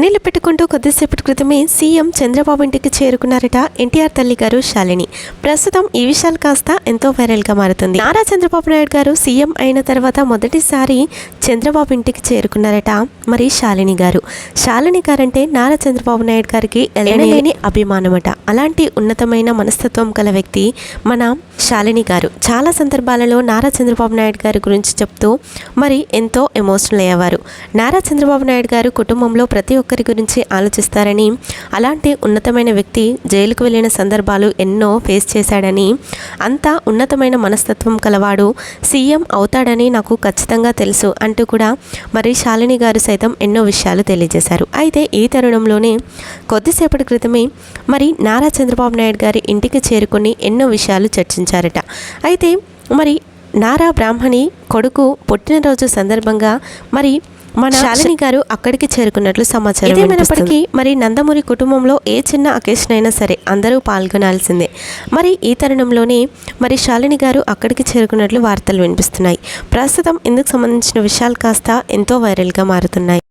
నీళ్ళు పెట్టుకుంటూ కొద్దిసేపటి క్రితమే సీఎం చంద్రబాబు ఇంటికి చేరుకున్నారట ఎన్టీఆర్ తల్లి గారు శాలిని. ప్రస్తుతం ఈ విషయాలు కాస్త ఎంతో వైరల్గా మారుతుంది. నారా చంద్రబాబు నాయుడు గారు సీఎం అయిన తర్వాత మొదటిసారి చంద్రబాబు ఇంటికి చేరుకున్నారట మరి శాలిని గారు. శాలిని గారంటే నారా చంద్రబాబు నాయుడు గారికి ఎనలేని అభిమానమట. అలాంటి ఉన్నతమైన మనస్తత్వం గల వ్యక్తి మన శాలిని గారు. చాలా సందర్భాలలో నారా చంద్రబాబు నాయుడు గారి గురించి చెప్తూ మరి ఎంతో ఎమోషనల్ అయ్యేవారు. నారా చంద్రబాబు నాయుడు గారు కుటుంబంలో ప్రతి ఒక్కరి గురించి ఆలోచిస్తారని అలాంటి ఉన్నతమైన వ్యక్తి జైలుకు వెళ్ళిన సందర్భాలు ఎన్నో ఫేస్ చేశాడని అంతా ఉన్నతమైన మనస్తత్వం కలవాడు సీఎం అవుతాడని నాకు ఖచ్చితంగా తెలుసు అంటూ కూడా మరి శాలిని గారు సైతం ఎన్నో విషయాలు తెలియజేశారు. అయితే ఈ తరుణంలోనే కొద్దిసేపటి క్రితమే మరి నారా చంద్రబాబు నాయుడు గారి ఇంటికి చేరుకొని ఎన్నో విషయాలు చర్చించారట. అయితే మరి నారా బ్రాహ్మణి కొడుకు పుట్టినరోజు సందర్భంగా మరి మన శాలిని గారు అక్కడికి చేరుకున్నట్లు సమాచారం ఏమైనప్పటికీ మరి నందమూరి కుటుంబంలో ఏ చిన్న అకేషన్ అయినా సరే అందరూ పాల్గొనాల్సిందే. మరి ఈ తరుణంలోనే మరి శాలిని గారు అక్కడికి చేరుకున్నట్లు వార్తలు వినిపిస్తున్నాయి. ప్రస్తుతం ఇందుకు సంబంధించిన విషయాలు కాస్త ఎంతో వైరల్గా మారుతున్నాయి.